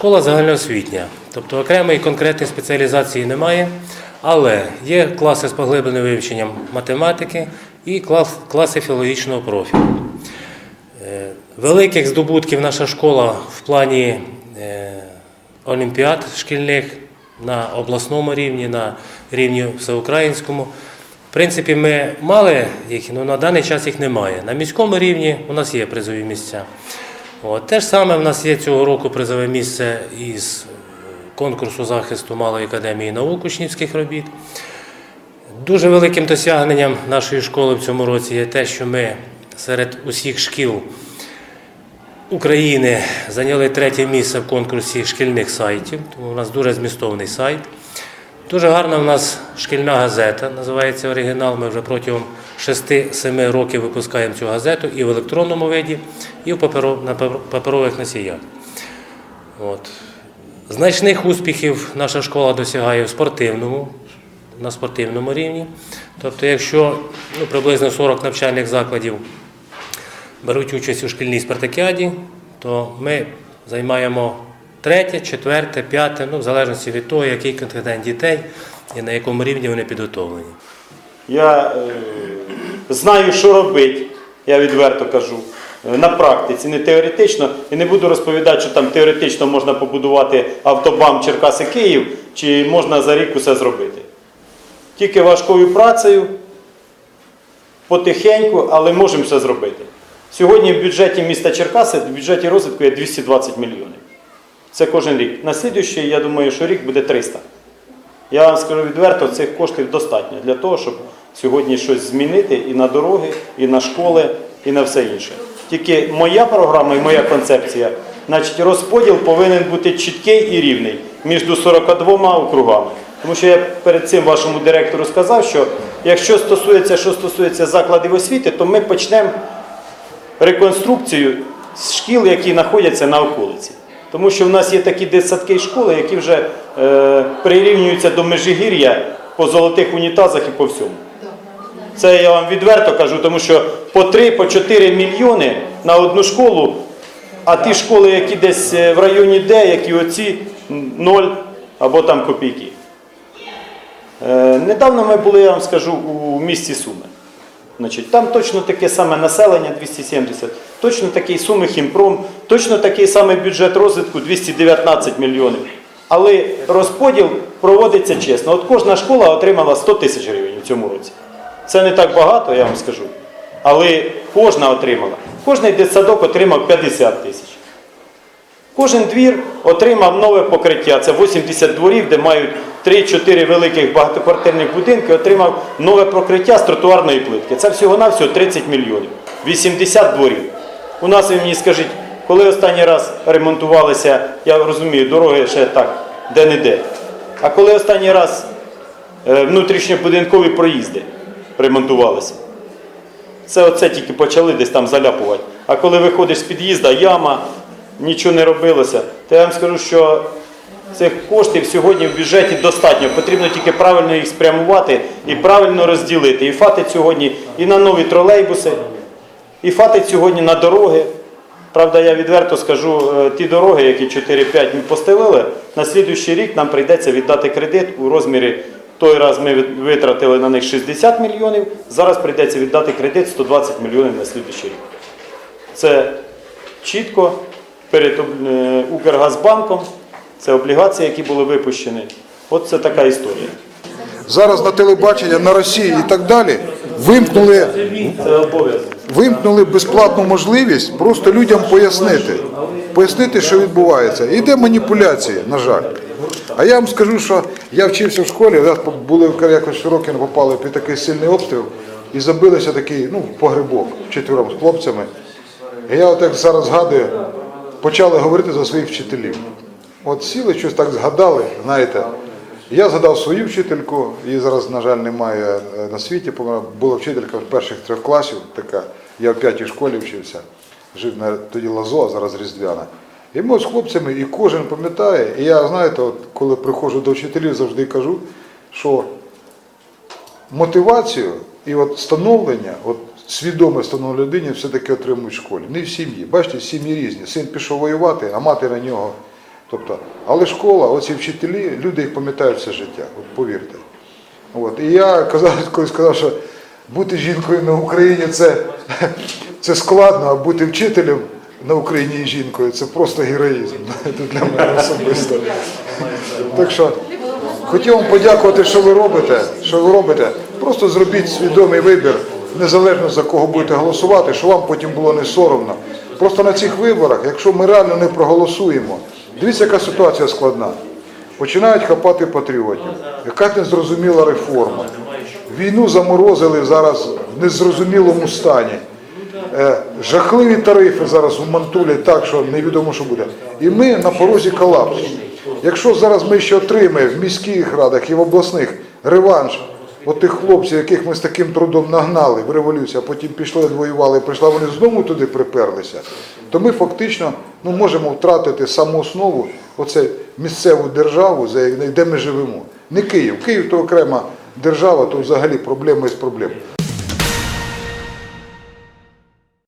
Школа загальноосвітня, тобто окремої конкретної спеціалізації немає, але є класи з поглибленим вивченням математики і клас- класи філологічного профілю. Е, Великих здобутків наша школа в плані е, олімпіад шкільних на обласному рівні, на рівні всеукраїнському. В принципі, ми мали їх, але на даний час їх немає. На міському рівні у нас є призові місця. От, те ж саме в нас є цього року призове місце із е, конкурсу захисту Малої академії наук учнівських робіт. Дуже великим досягненням нашої школи в цьому році є те, що ми серед усіх шкіл України зайняли третє місце в конкурсі шкільних сайтів, тому у нас дуже змістовний сайт. Дуже гарна в нас шкільна газета, називається оригінал. Ми вже протягом 6-7 років випускаємо цю газету і в електронному виді, і в паперових носіях. От. Значних успіхів наша школа досягає в спортивному, на спортивному рівні. Тобто, якщо ну, приблизно 40 навчальних закладів беруть участь у шкільній спартакіаді, то ми займаємо третє, четверте, п'яте, ну, в залежності від того, який контингент дітей і на якому рівні вони підготовлені. Я е, знаю, що робити, я відверто кажу, е, на практиці, не теоретично. І не буду розповідати, що там теоретично можна побудувати автобам Черкаси Київ, чи можна за рік усе зробити. Тільки важкою працею, потихеньку, але можемо все зробити. Сьогодні в бюджеті міста Черкаси, в бюджеті розвитку є 220 мільйонів. Це кожен рік. На слідуючий, я думаю, що рік буде 300. Я вам скажу відверто, цих коштів достатньо для того, щоб сьогодні щось змінити і на дороги, і на школи, і на все інше. Тільки моя програма і моя концепція, значить, розподіл повинен бути чіткий і рівний між 42 округами. Тому що я перед цим вашому директору сказав, що якщо стосується, що стосується закладів освіти, то ми почнемо реконструкцію шкіл, які знаходяться на околиці. Тому що в нас є такі дитсадки і школи, які вже е, прирівнюються до Межигір'я по золотих унітазах і по всьому. Це я вам відверто кажу, тому що по 3 по 4 мільйони на одну школу, а ті школи, які десь е, в районі Д, які оці м, ноль або там копійки. Е, недавно ми були, я вам скажу, у місті Суми. Значить, там точно таке саме населення 270, точно такий суми хімпром, точно такий самий бюджет розвитку 219 мільйонів. Але розподіл проводиться чесно. От кожна школа отримала 100 тисяч гривень у цьому році. Це не так багато, я вам скажу. Але кожна отримала. Кожний дитсадок отримав 50 тисяч. Кожен двір отримав нове покриття. Це 80 дворів, де мають 3-4 великих багатоквартирних будинки, отримав нове покриття з тротуарної плитки. Це всього-навсього 30 мільйонів. 80 дворів. У нас, ви мені скажіть, коли останній раз ремонтувалися, я розумію, дороги ще так, де-не-де. А коли останній раз е, внутрішньобудинкові проїзди ремонтувалися? Це оце тільки почали десь там заляпувати. А коли виходиш з під'їзда, яма, нічого не робилося, то я вам скажу, що цих коштів сьогодні в бюджеті достатньо. Потрібно тільки правильно їх спрямувати і правильно розділити. І фатить сьогодні і на нові тролейбуси, і фатить сьогодні на дороги. Правда, я відверто скажу, е, ті дороги, які 4-5 ми постелили, на слідуючий рік нам прийдеться віддати кредит у розмірі. Той раз ми витратили на них 60 мільйонів, зараз прийдеться віддати кредит 120 мільйонів на слідуючий рік. Це чітко перед е, Укргазбанком, це облігації, які були випущені. От це така історія. Зараз на телебачення, на Росії і так далі вимкнули, вимкнули безплатну можливість просто людям пояснити, пояснити, що відбувається. Іде маніпуляції, на жаль. А я вам скажу, що я вчився в школі, я були якось роки попали під такий сильний обстріл і забилися такий, ну, погребок вчетвером з хлопцями. І я от як зараз згадую, почали говорити за своїх вчителів. От сіли, щось так згадали, знаєте. Я згадав свою вчительку, її зараз, на жаль, немає е, на світі. Була вчителька з перших трьох класів, така. Я в п'ятій школі вчився, жив на тоді Лазо, а зараз Різдвяна. І ми з хлопцями, і кожен пам'ятає. І я, знаєте, от, коли приходжу до вчителів, завжди кажу, що мотивацію і от становлення, от свідоме становлення людині все-таки отримують в школі. Не в сім'ї. Бачите, сім'ї різні. Син пішов воювати, а мати на нього Тобто, але школа, оці вчителі, люди їх пам'ятають все життя, от повірте. От. І я казав, коли сказав, що бути жінкою на Україні це, це складно, а бути вчителем на Україні жінкою це просто героїзм для мене особисто. Так що хотів вам подякувати, що ви робите. Що ви робите. Просто зробіть свідомий вибір, незалежно за кого будете голосувати, щоб вам потім було не соромно. Просто на цих виборах, якщо ми реально не проголосуємо, дивіться, яка ситуація складна. Починають хапати патріотів. Якась незрозуміла реформа. Війну заморозили зараз в незрозумілому стані. Е, Жахливі тарифи зараз у Мантулі так, що невідомо, що буде. І ми на порозі колапсу. Якщо зараз ми ще отримаємо в міських радах і в обласних реванш от тих хлопців, яких ми з таким трудом нагнали в революцію, а потім пішли, воювали, прийшла, вони знову туди приперлися, то ми фактично ну, можемо втратити саму основу, оце місцеву державу, де ми живемо. Не Київ. Київ то окрема держава, то взагалі проблема із проблем.